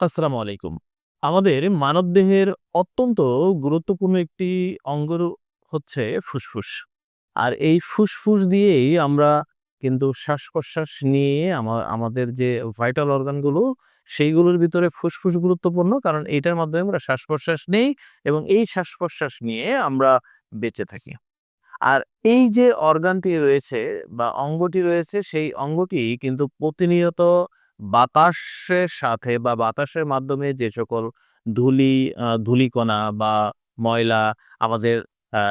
আসসালামু আলাইকুম। আমাদের মানবদেহের অত্যন্ত গুরুত্বপূর্ণ একটি অঙ্গ হচ্ছে ফুসফুস। আর এই ফুসফুস দিয়েই আমরা কিন্তু শ্বাস-প্রশ্বাস নিয়ে আমাদের যে ভাইটাল অর্গানগুলো, সেইগুলোর ভিতরে ফুসফুস গুরুত্বপূর্ণ। কারণ এটার মাধ্যমে আমরা শ্বাস-প্রশ্বাস নেই এবং এই শ্বাস-প্রশ্বাস নিয়ে আমরা বেঁচে থাকি। আর এই যে অর্গানটি রয়েছে বা অঙ্গটি রয়েছে, সেই অঙ্গটি কিন্তু প্রতিনিয়ত বাতাসের সাথে বা বাতাসের মাধ্যমে যে সকল ধূলি ধূলিকণা বা ময়লা আমাদের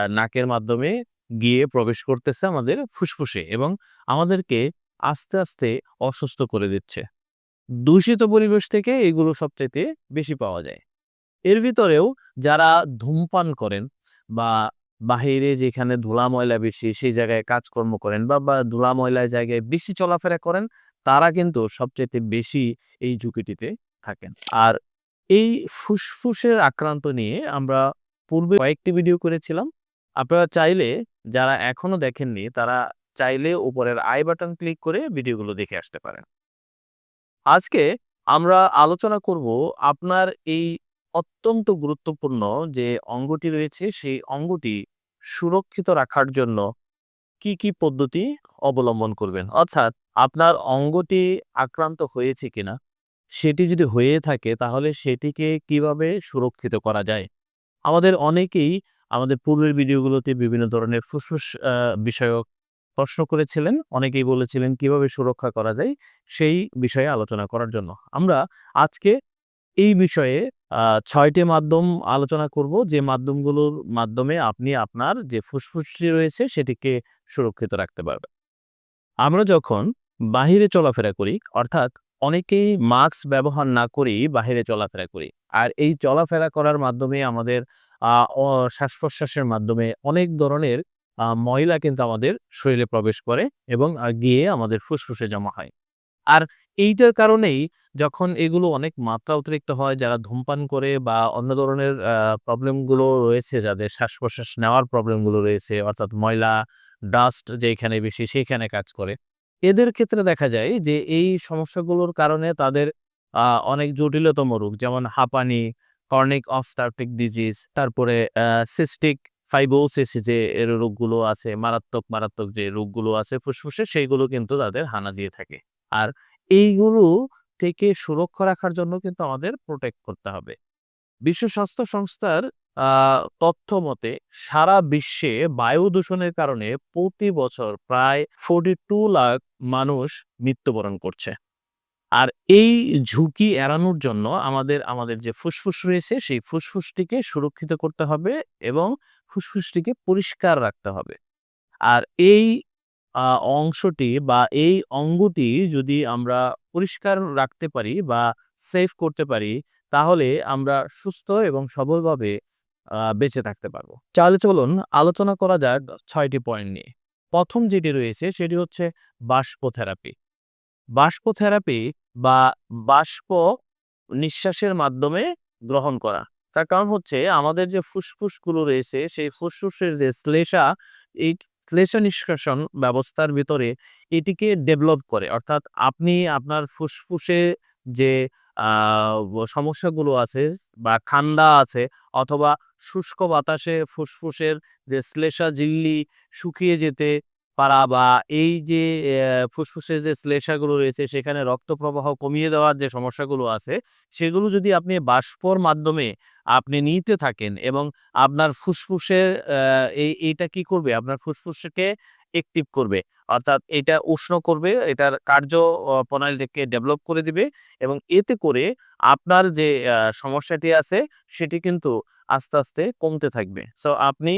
নাকের মাধ্যমে গিয়ে প্রবেশ করতেছে আমাদের ফুসফুসে এবং আমাদেরকে আস্তে, আস্তে অসুস্থ করে দিচ্ছে। দূষিত পরিবেশ থেকে এগুলো সবচাইতে বেশি পাওয়া যায়। এর ভিতরেও যারা ধূমপান করেন বা বাহিরে যেখানে ধুলা ময়লা বেশি সেই জায়গায় কাজকর্ম করেন বা, বা ধুলা ময়লার জায়গায় বেশি চলাফেরা করেন তারা কিন্তু সবচাইতে বেশি এই ঝুঁকিটিতে থাকেন। আর এই ফুসফুসের আক্রান্ত নিয়ে আমরা পূর্বে কয়েকটি ভিডিও করেছিলাম। আপনারা চাইলে যারা এখনও দেখেননি তারা চাইলে উপরের আই বাটন ক্লিক করে ভিডিওগুলো দেখে আসতে পারেন। আজকে আমরা আলোচনা করব আপনার এই অত্যন্ত গুরুত্বপূর্ণ যে অঙ্গটি রয়েছে সেই অঙ্গটি সুরক্ষিত রাখার জন্য কি, কি পদ্ধতি অবলম্বন করবেন? অর্থাৎ আপনার অঙ্গটি আক্রান্ত হয়েছে কিনা? সেটি যদি হয়ে থাকে তাহলে সেটিকে কীভাবে সুরক্ষিত করা যায়? আমাদের অনেকেই আমাদের পূর্বের ভিডিওগুলোতে বিভিন্ন ধরনের ফুসফুস বিষয়ক প্রশ্ন করেছিলেন। অনেকেই বলেছিলেন কীভাবে সুরক্ষা করা যায় সেই বিষয়ে আলোচনা করার জন্য। আমরা আজকে এই বিষয়ে ছয়টি মাধ্যম আলোচনা করব যে মাধ্যমগুলোর মাধ্যমে আপনি আপনার যে ফুসফুসটি রয়েছে সেটিকে সুরক্ষিত রাখতে পারবেন। আমরা যখন বাহিরে চলাফেরা করি, অর্থাৎ অনেকেই মাস্ক ব্যবহার না করেই বাহিরে চলাফেরা করি। আর এই চলাফেরা করার মাধ্যমে আমাদের শ্বাস-প্রশ্বাসের মাধ্যমে অনেক ধরনের ময়লা কিন্তু আমাদের শরীরে প্রবেশ করে এবং গিয়ে আমাদের ফুসফুসে জমা হয়। আর এইটার কারণেই যখন এগুলো অনেক মাত্রা অতিরিক্ত হয় যারা ধূমপান করে বা অন্য ধরনের আ প্রবলেম রয়েছে যাদের শ্বাস-প্রশ্বাস নেওয়ার প্রবলেমগুলো রয়েছে অর্থাৎ ময়লা, ডাস্ট যেইখানে বেশি সেইখানে কাজ করে। এদের ক্ষেত্রে দেখা যায় যে এই সমস্যাগুলোর কারণে তাদের অনেক জটিলতম রোগ যেমন হাঁপানি, chronic obstructive ডিজিজ তারপরে সিস্টিক ফাইব্রোসিস যে রোগগুলো আছে মারাত্মক, মারাত্মক যে রোগগুলো আছে ফুসফুসে সেইগুলো কিন্তু তাদের হানা দিয়ে থাকে। আর এইগুলো থেকে সুরক্ষা রাখার জন্য কিন্তু আমাদের প্রোটেক্ট করতে হবে। বিশ্ব স্বাস্থ্য সংস্থার তথ্য মতে সারা বিশ্বে বায়ু দূষণের কারণে প্রতি বছর প্রায় 42 লাখ মানুষ মৃত্যুবরণ করছে। আর এই ঝুঁকি এড়ানোর জন্য আমাদের, আমাদের যে ফুসফুস রয়েছে সেই ফুসফুসটিকে সুরক্ষিত করতে হবে এবং ফুসফুসটিকে পরিষ্কার রাখতে হবে। আর এই অংশটি বা এই অঙ্গটি যদি আমরা পরিষ্কার রাখতে পারি বা সেভ করতে পারি, তাহলে আমরা সুস্থ এবং সবলভাবে বেঁচে থাকতে পারব। তাহলে চলুন আলোচনা করা যাক ছয়টি পয়েন্ট নিয়ে। প্রথম যেটি রয়েছে সেটি হচ্ছে বাষ্প থেরাপি। বাষ্প থেরাপি বা বাষ্প নিঃশ্বাসের মাধ্যমে গ্রহণ করা। তার কারণ হচ্ছে আমাদের যে ফুসফুসগুলো রয়েছে, সেই ফুসফুসের যে শ্লেষা, এই শ্লেষ্মা নিষ্কাশন ব্যবস্থার ভিতরে এটিকে ডেভেলপ করে। অর্থাৎ আপনি আপনার ফুসফুসে যে সমস্যাগুলো আছে বা ঠান্ডা আছে অথবা শুষ্ক বাতাসে ফুসফুসের যে শ্লেষা ঝিল্লি শুকিয়ে যেতে পারা বা এই যে ফুসফুসের যে শ্লেষাগুলো রয়েছে সেখানে রক্ত প্রবাহ কমিয়ে দেওয়ার যে সমস্যাগুলো আছে সেগুলো যদি আপনি বাষ্পর মাধ্যমে আপনি নিতে থাকেন এবং আপনার ফুসফুসে এই এইটা কি করবে? আপনার ফুসফুসকে অ্যাক্টিভ করবে। অর্থাৎ এটা উষ্ণ করবে, এটার কার্য প্রণালীটাকে ডেভেলপ করে দিবে এবং এতে করে আপনার যে সমস্যাটি আছে সেটি কিন্তু আস্তে, আস্তে কমতে থাকবে। সো আপনি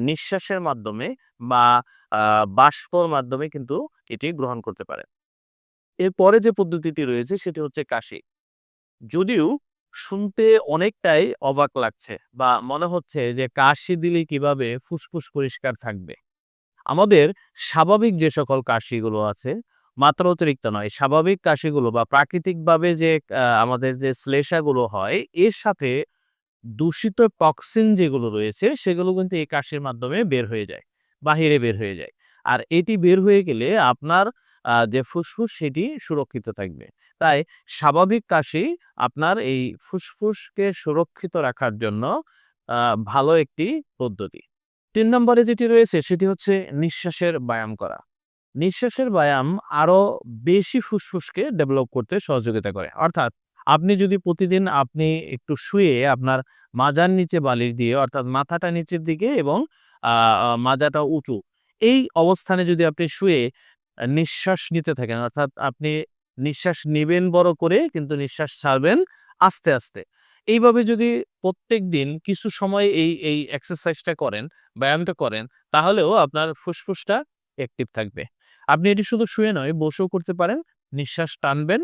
নিঃশ্বাসের মাধ্যমে বা বাষ্পর মাধ্যমে কিন্তু এটি গ্রহণ করতে পারেন। এরপরে যে পদ্ধতিটি রয়েছে সেটি হচ্ছে কাশি। যদিও শুনতে অনেকটাই অবাক লাগছে বা মনে হচ্ছে যে কাশি দিলে কীভাবে ফুসফুস পরিষ্কার থাকবে। আমাদের স্বাভাবিক যে সকল কাশিগুলো আছে, মাত্রা অতিরিক্ত নয়। স্বাভাবিক কাশিগুলো বা প্রাকৃতিকভাবে যে আমাদের যে শ্লেষাগুলো হয়, এর সাথে দূষিত টক্সিন যেগুলো রয়েছে, সেগুলো কিন্তু এই কাশির মাধ্যমে বের হয়ে যায়। বাহিরে বের হয়ে যায়। আর এটি বের হয়ে গেলে আপনার যে ফুসফুস, সেটি সুরক্ষিত থাকবে তাই স্বাভাবিক কাশি আপনার এই ফুসফুসকে সুরক্ষিত রাখার জন্য ভালো একটি পদ্ধতি তিন নম্বরে যেটি রয়েছে, সেটি হচ্ছে নিঃশ্বাসের ব্যায়াম করা নিঃশ্বাসের ব্যায়াম আরও বেশি ফুসফুসকে ডেভেলপ করতে সহযোগিতা করে অর্থাৎ আপনি যদি প্রতিদিন আপনি একটু শুয়ে আপনার মাজার নিচে বালির দিয়ে, অর্থাৎ মাথাটা নিচের দিকে এবং মাজাটা উঁচু, এই অবস্থানে যদি আপনি শুয়ে নিঃশ্বাস নিতে থাকেন, অর্থাৎ আপনি নিঃশ্বাস নেবেন বড় করে, কিন্তু নিঃশ্বাস ছাড়বেন আস্তে আস্তে, এইভাবে যদি প্রত্যেক দিন কিছু সময় এই এই এক্সারসাইজটা করেন, ব্যায়ামটা করেন, তাহলেও আপনার ফুসফুসটা অ্যাক্টিভ থাকবে। আপনি এটি শুধু শুয়ে নয়, বসেও করতে পারেন, নিঃশ্বাস টানবেন,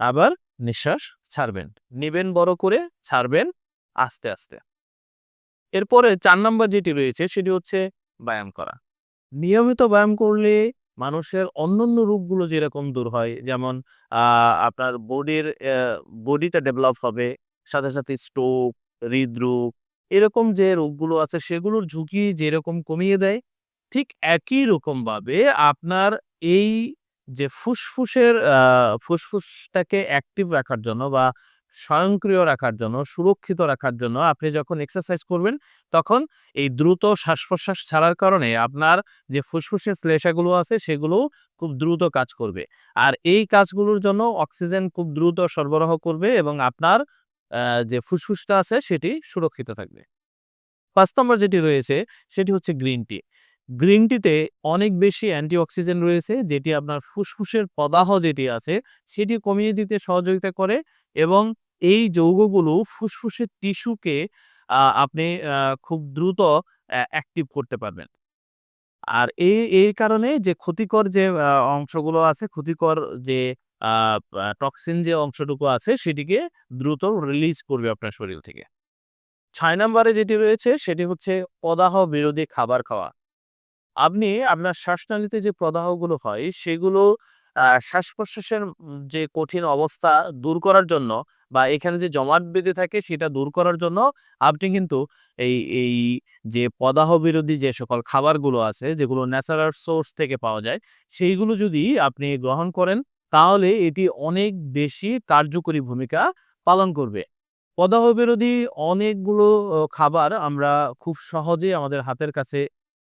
আবার নিঃশ্বাস ছাড়বেন। নেবেন বড় করে, ছাড়বেন আস্তে আস্তে। এরপরে চার নম্বর যেটি রয়েছে সেটি হচ্ছে ব্যায়াম করা। নিয়মিত ব্যায়াম করলে মানুষের অন্যান্য রোগগুলো যেরকম দূর হয়, যেমন আপনার বডির বডিটা ডেভেলপ হবে, সাথে সাথে স্ট্রোক হৃদরোগ, এরকম যে রোগগুলো আছে সেগুলোর ঝুঁকি যেরকম কমিয়ে দেয়, ঠিক একই রকমভাবে আপনার এই যে ফুসফুসের ফুসফুসটাকে অ্যাক্টিভ রাখার জন্য বা স্বয়ংক্রিয় রাখার জন্য, সুরক্ষিত রাখার জন্য আপনি যখন এক্সারসাইজ করবেন, তখন এই দ্রুত শ্বাস প্রশ্বাস ছাড়ার কারণে আপনার যে ফুসফুসের শ্লেষাগুলো আছে সেগুলো খুব দ্রুত কাজ করবে। আর এই কাজগুলোর জন্য অক্সিজেন খুব দ্রুত সরবরাহ করবে এবং আপনার যে ফুসফুসটা আছে, সেটি সুরক্ষিত থাকবে। পাঁচ নম্বর যেটি রয়েছে, সেটি হচ্ছে গ্রিন টি। গ্রিন টিতে অনেক বেশি অ্যান্টিঅক্সিডেন্ট রয়েছে, যেটি আপনার ফুসফুসের প্রদাহ যেটি আছে, সেটি কমিয়ে দিতে সহযোগিতা করে এবং এই যৌগগুলো ফুসফুসের টিস্যুকে আপনি খুব দ্রুত অ্যাক্টিভ করতে পারবেন। আর এই এই কারণে যে ক্ষতিকর যে অংশগুলো আছে, ক্ষতিকর যে টক্সিন যে অংশটুকু আছে, সেটিকে দ্রুত রিলিজ করবে আপনার শরীর থেকে। ছয় নম্বরে যেটি রয়েছে, সেটি হচ্ছে প্রদাহ বিরোধী খাবার খাওয়া। আপনি আপনার শ্বাসনালীতে যে প্রদাহগুলো হয়, সেগুলো শ্বাস প্রশ্বাসের যে কঠিন অবস্থা দূর করার জন্য বা এখানে যে জমাট বেঁধে থাকে সেটা দূর করার জন্য আপনি কিন্তু এই এই যে প্রদাহ বিরোধী যে সকল খাবারগুলো আছে, যেগুলো ন্যাচারাল সোর্স থেকে পাওয়া যায়, সেইগুলো যদি আপনি গ্রহণ করেন, তাহলে এটি অনেক বেশি কার্যকরী ভূমিকা পালন করবে। প্রদাহ বিরোধী অনেকগুলো খাবার আমরা খুব সহজে আমাদের হাতের কাছে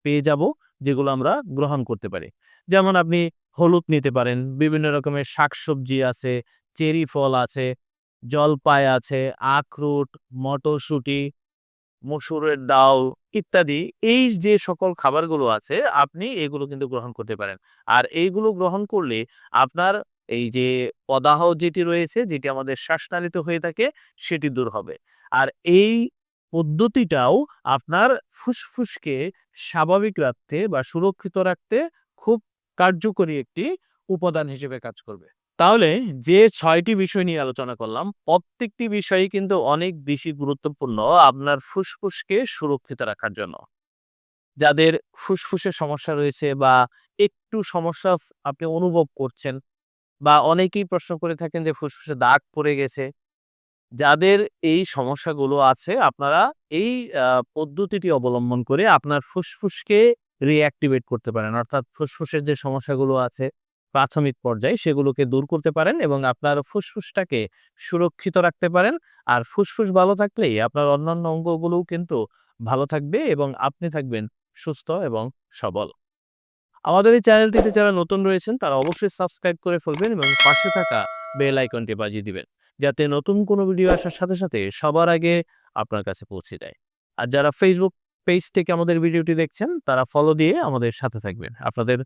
পেয়ে যাব, যেগুলো আমরা গ্রহণ করতে পারি। যেমন আপনি হলুদ নিতে পারেন, বিভিন্ন রকমের শাকসবজি আছে, চেরি ফল আছে, জলপাই আছে, আখরোট, মটরশুঁটি, মসুরের ডাল ইত্যাদি। এই যে সকল খাবারগুলো আছে, আপনি এগুলো কিন্তু গ্রহণ করতে পারেন। আর এইগুলো গ্রহণ করলে আপনার এই যে পদাহ যেটি রয়েছে, যেটি আমাদের শ্বাসনালিত হয়ে থাকে, সেটি দূর হবে। আর এই পদ্ধতিটাও আপনার ফুসফুসকে স্বাভাবিক রাখতে বা সুরক্ষিত রাখতে খুব কার্যকরী একটি উপাদান হিসেবে কাজ করবে। তাহলে যে ছয়টি বিষয় নিয়ে আলোচনা করলাম, প্রত্যেকটি বিষয়ই কিন্তু অনেক বেশি গুরুত্বপূর্ণ আপনার ফুসফুসকে সুরক্ষিত রাখার জন্য। যাদের ফুসফুসের সমস্যা রয়েছে বা একটু সমস্যা আপনি অনুভব করছেন বা অনেকেই প্রশ্ন করে থাকেন যে ফুসফুসে দাগ পড়ে গেছে যাদের এই সমস্যাগুলো আছে, আপনারা এই পদ্ধতিটি অবলম্বন করে আপনার ফুসফুসকে রিঅ্যাক্টিভেট করতে পারেন। অর্থাৎ ফুসফুসের যে সমস্যাগুলো আছে প্রাথমিক পর্যায়ে, সেগুলোকে দূর করতে পারেন এবং আপনার ফুসফুসটাকে সুরক্ষিত রাখতে পারেন। আর ফুসফুস ভালো থাকলেই আপনার অন্যান্য অঙ্গগুলোও কিন্তু ভালো থাকবে এবং আপনি থাকবেন সুস্থ এবং সবল। আমাদের এই চ্যানেলটিতে যারা নতুন রয়েছেন, তারা অবশ্যই সাবস্ক্রাইব করে ফেলবেন এবং পাশে থাকা বেল আইকনটি বাজিয়ে দিবেন। যাতে নতুন কোনো ভিডিও আসার সাথে সাথে সবার আগে আপনার কাছে পৌঁছে দেয় আর যারা ফেসবুক পেজ থেকে আমাদের ভিডিওটি দেখছেন, তারা ফলো দিয়ে আমাদের সাথে থাকবেন। আপনাদের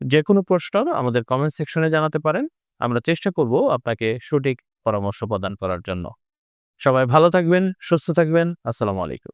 যে কোনো প্রশ্ন আমাদের কমেন্ট সেকশনে জানাতে পারেন। আমরা চেষ্টা করব আপনাকে সঠিক পরামর্শ প্রদান করার জন্য। সবাই ভালো থাকবেন, সুস্থ থাকবেন। আসসালামু আলাইকুম।